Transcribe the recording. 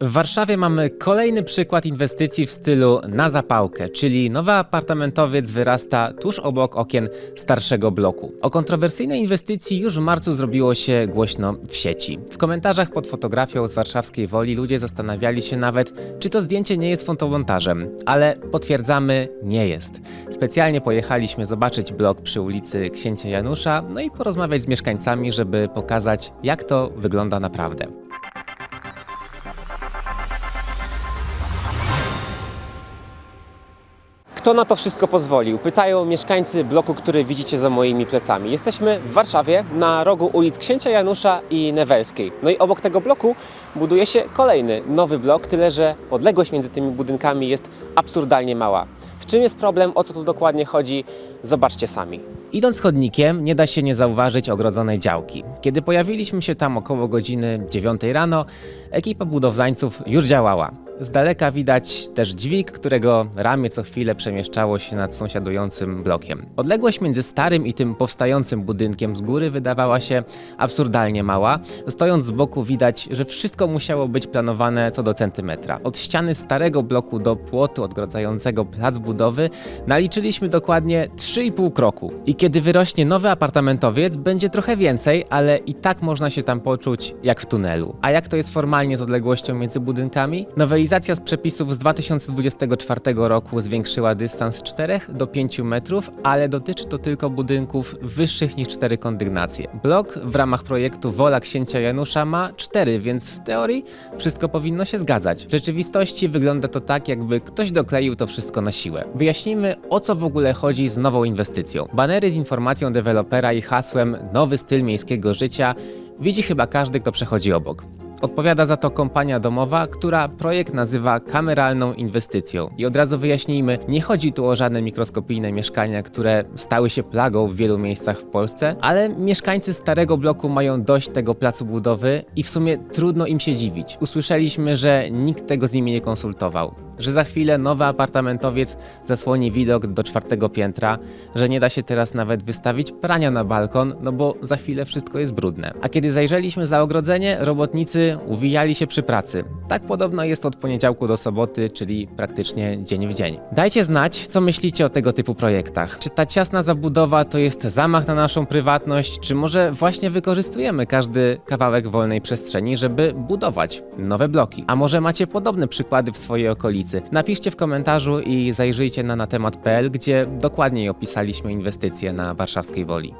W Warszawie mamy kolejny przykład inwestycji w stylu na zapałkę, czyli nowy apartamentowiec wyrasta tuż obok okien starszego bloku. O kontrowersyjnej inwestycji już w marcu zrobiło się głośno w sieci. W komentarzach pod fotografią z warszawskiej Woli ludzie zastanawiali się nawet, czy to zdjęcie nie jest fotomontażem, ale potwierdzamy, nie jest. Specjalnie pojechaliśmy zobaczyć blok przy ulicy Księcia Janusza, no i porozmawiać z mieszkańcami, żeby pokazać, jak to wygląda naprawdę. Kto na to wszystko pozwolił? Pytają mieszkańcy bloku, który widzicie za moimi plecami. Jesteśmy w Warszawie, na rogu ulic Księcia Janusza i Newelskiej. No i obok tego bloku buduje się kolejny, nowy blok, tyle że odległość między tymi budynkami jest absurdalnie mała. W czym jest problem, o co tu dokładnie chodzi, zobaczcie sami. Idąc chodnikiem, nie da się nie zauważyć ogrodzonej działki. Kiedy pojawiliśmy się tam około godziny 9 rano, ekipa budowlańców już działała. Z daleka widać też dźwig, którego ramię co chwilę przemieszczało się nad sąsiadującym blokiem. Odległość między starym i tym powstającym budynkiem z góry wydawała się absurdalnie mała. Stojąc z boku widać, że wszystko musiało być planowane co do centymetra. Od ściany starego bloku do płotu odgradzającego plac budowy naliczyliśmy dokładnie 3,5 kroku. I kiedy wyrośnie nowy apartamentowiec, będzie trochę więcej, ale i tak można się tam poczuć jak w tunelu. A jak to jest formalnie z odległością między budynkami? Nowelizacja z przepisów z 2024 roku zwiększyła dystans z 4 do 5 metrów, ale dotyczy to tylko budynków wyższych niż 4 kondygnacje. Blok w ramach projektu Wola Księcia Janusza ma 4, więc w teorii wszystko powinno się zgadzać. W rzeczywistości wygląda to tak, jakby ktoś dokleił to wszystko na siłę. Wyjaśnijmy, o co w ogóle chodzi z nową inwestycją. Banery z informacją dewelopera i hasłem Nowy styl miejskiego życia widzi chyba każdy, kto przechodzi obok. Odpowiada za to kompania domowa, która projekt nazywa kameralną inwestycją. I od razu wyjaśnijmy, nie chodzi tu o żadne mikroskopijne mieszkania, które stały się plagą w wielu miejscach w Polsce, ale mieszkańcy starego bloku mają dość tego placu budowy i w sumie trudno im się dziwić. Usłyszeliśmy, że nikt tego z nimi nie konsultował, że za chwilę nowy apartamentowiec zasłoni widok do czwartego piętra, że nie da się teraz nawet wystawić prania na balkon, no bo za chwilę wszystko jest brudne. A kiedy zajrzeliśmy za ogrodzenie, robotnicy uwijali się przy pracy. Tak podobno jest od poniedziałku do soboty, czyli praktycznie dzień w dzień. Dajcie znać, co myślicie o tego typu projektach. Czy ta ciasna zabudowa to jest zamach na naszą prywatność, czy może właśnie wykorzystujemy każdy kawałek wolnej przestrzeni, żeby budować nowe bloki? A może macie podobne przykłady w swojej okolicy? Napiszcie w komentarzu i zajrzyjcie na natemat.pl, gdzie dokładniej opisaliśmy inwestycje na warszawskiej woli.